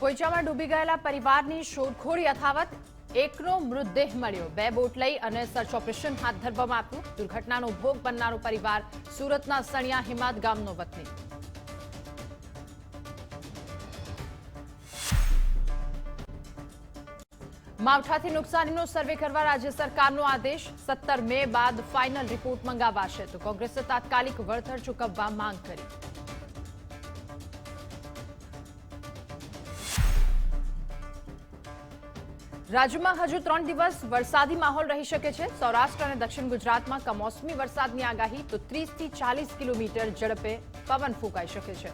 પોઈચામાં ડૂબી ગયેલા પરિવારની શોધખોળ યથાવત એકનો મૃતદેહ મળ્યો. બે બોટ લઈ અને સર્ચ ઓપરેશન હાથ ધરવામાં આવ્યું. દુર્ઘટનાનો ભોગ બનનારો પરિવાર સુરતના સણિયા હિમાદ ગામનો વતની. માવઠાથી નુકસાનીનો સર્વે કરવા રાજ્ય સરકારનો આદેશ. સત્તર મે બાદ ફાઇનલ રિપોર્ટ મંગાવાશે. તો કોંગ્રેસે તાત્કાલિક વળતર ચૂકવવા માંગ કરી. રાજ્યમાં હજુ ત્રણ દિવસ વરસાદી માહોલ રહી શકે છે. સૌરાષ્ટ્ર અને દક્ષિણ ગુજરાતમાં કમોસમી વરસાદની આગાહી, તો ત્રીસથી ચાલીસ કિલોમીટર ઝડપે પવન ફૂંકાઈ શકે છે.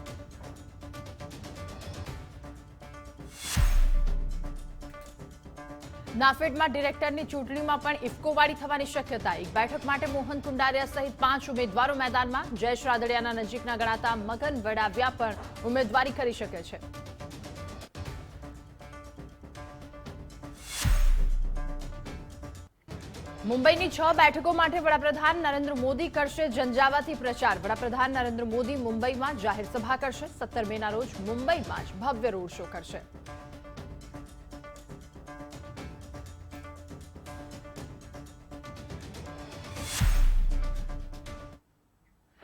નાફેડમાં ડિરેક્ટરની ચૂંટણીમાં પણ ઇફકોવાળી થવાની શક્યતા. એક બેઠક માટે મોહન કુંડારિયા સહિત પાંચ ઉમેદવારો મેદાનમાં. જયેશ રાદડિયાના નજીકના ગણાતા મગન વડાવ્યા પણ ઉમેદવારી કરી શકે છે. મુંબઈની છ બેઠકો માટે વડાપ્રધાન નરેન્દ્ર મોદી કરશે જંજાવાથી પ્રચાર. વડાપ્રધાન નરેન્દ્ર મોદી મુંબઈમાં જાહેર સભા કરશે. સત્તર મેના રોજ મુંબઈમાં જ ભવ્ય રોડ શો કરશે.